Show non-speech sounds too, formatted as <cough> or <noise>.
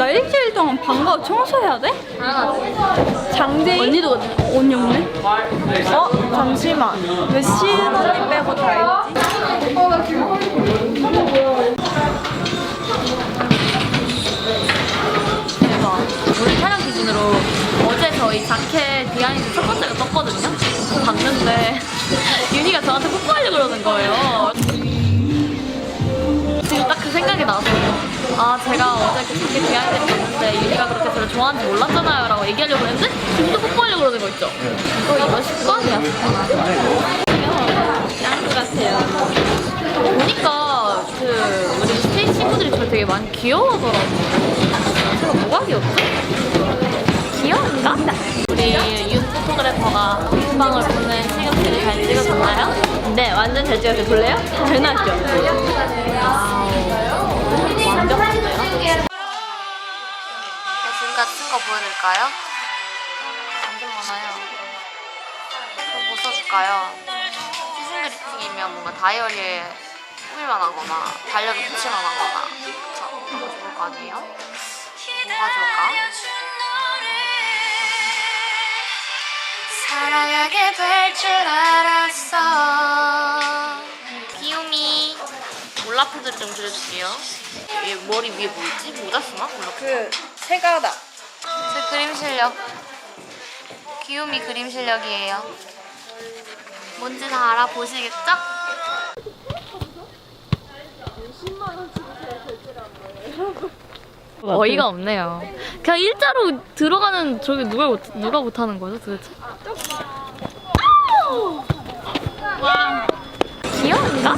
나 일주일 동안 방과 청소해야 돼? 장재희? 언니도 언니 없네? 어? 잠시만. 왜 시은 언니 빼고 다 있지? 대박. 우리 촬영 기준으로 어제 저희 자켓 비하인드 첫 번째가 떴거든요. 봤는데 <laughs> 윤희가 저한테 뽀뽀하려고 그러는 거예요. 지금 딱 그 생각이 났어요. 아 제가 어제 그 자켓 비하인드를 봤는데 윤희가 그렇게 저를 좋아하는지 몰랐잖아요 라고 얘기하려고 했는데 지금 또 뽀뽀하려고 그러는 거 있죠. 이거 이거 습관이야 습관. 짱구 같아요. 보니까 그 우리 스테이 친구들이 저를 되게 많이 귀여워하더라고요. 제가 뭐가 귀엽지? 귀여운가? 우리 윤 포토그래퍼가 음방을 보는 시간대를 잘 찍어줬나요? 네, 완전 잘 찍어줘 볼래요? 당연하죠. 쓴거 보여드릴까요? 완전 많아요. 그럼 뭐 써줄까요? 시즌 그리팅이면 뭔가 다이어리에 꾸밀만 하거나 달력에 붙일만 하거나 그쵸? 너무 좋을 거 아니에요? 뭐가 좋을까? 사랑하게 될 줄 알았어 귀요미 몰라프들 좀 그려줄게요 얘 머리 위에 뭐 있지? 모자 쓰나? 몰라 그 세가다. 제 그림 실력 귀요미 그림 실력이에요 뭔지 다 알아보시겠죠? <laughs> 어이가 없네요. 그냥 일자로 들어가는 저게 누가 못, 누가 못하는 거죠 도대체? 와 귀여운가?